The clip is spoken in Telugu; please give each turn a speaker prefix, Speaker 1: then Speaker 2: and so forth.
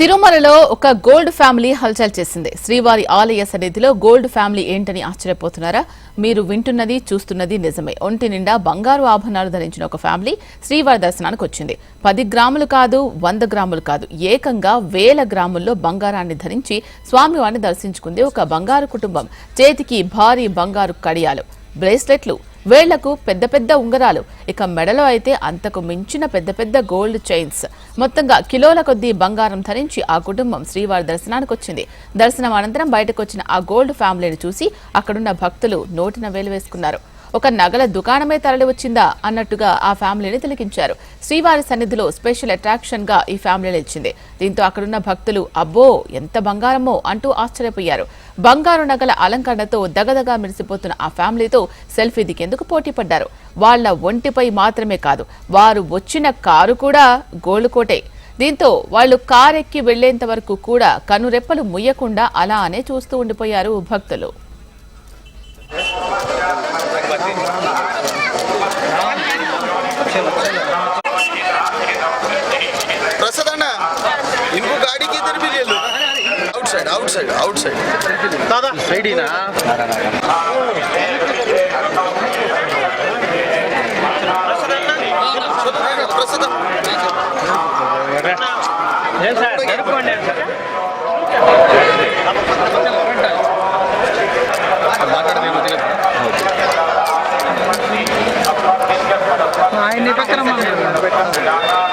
Speaker 1: తిరుమలలో ఒక గోల్డ్ ఫ్యామిలీ హల్చల్ చేసింది. శ్రీవారి ఆలయ సన్నిధిలో గోల్డ్ ఫ్యామిలీ ఏంటని ఆశ్చర్యపోతున్నారా? మీరు వింటున్నది చూస్తున్నది నిజమే. ఒంటి నిండా బంగారు ఆభరణాలు ధరించిన ఒక ఫ్యామిలీ శ్రీవారి దర్శనానికి వచ్చింది. పది గ్రాములు కాదు వంద గ్రాములు కాదు. ఏకంగా వేల గ్రాముల్లో బంగారాన్ని ధరించి స్వామివారిని దర్శించుకుంది ఒక బంగారు కుటుంబం. చేతికి భారీ బంగారు కడియాలు బ్రేస్లెట్లు వేళ్ళకు పెద్ద పెద్ద ఉంగరాలు. ఇక మెడలో అయితే అంతకు మించిన పెద్ద పెద్ద గోల్డ్ చైన్స్. మొత్తంగా కిలోల కొద్దీ బంగారం ధరించి ఆ కుటుంబం శ్రీవారి దర్శనానికి వచ్చింది దర్శనం అనంతరం బయటకు వచ్చిన ఆ గోల్డ్ ఫ్యామిలీని చూసి అక్కడున్న భక్తులు నోటిన వేలు వేసుకున్నారు. ఒక నగల దుకాణమే తరలి వచ్చిందా అన్నట్టుగా ఆ ఫ్యామిలీని తిలకించారు. శ్రీవారి సన్నిధిలో స్పెషల్ అట్రాక్షన్గా ఈ ఫ్యామిలీ నిలిచింది. దీంతో అక్కడున్న భక్తులు అబ్బో ఎంత బంగారమో అంటూ ఆశ్చర్యపోయారు. బంగారు నగల అలంకరణతో దగదగా మెరిసిపోతున్న ఆ ఫ్యామిలీతో సెల్ఫీ దిగేందుకు పోటీ పడ్డారు. వాళ్ళ ఒంటిపై మాత్రమే కాదు వారు వచ్చిన కారు కూడా గోల్డ్ దీంతో వాళ్ళు కారెక్కి వెళ్ళేంత వరకు కూడా కనురెప్పలు ముయ్యకుండా అలానే చూస్తూ ఉండిపోయారు భక్తులు.
Speaker 2: ప్రసాద్ అన్న ఇంకో గాడికి ఇద్దరు బిర్యాలు outside outside outside దాదా
Speaker 3: సైడీనా ప్రసాద్ ప్రసాద్
Speaker 2: Mann.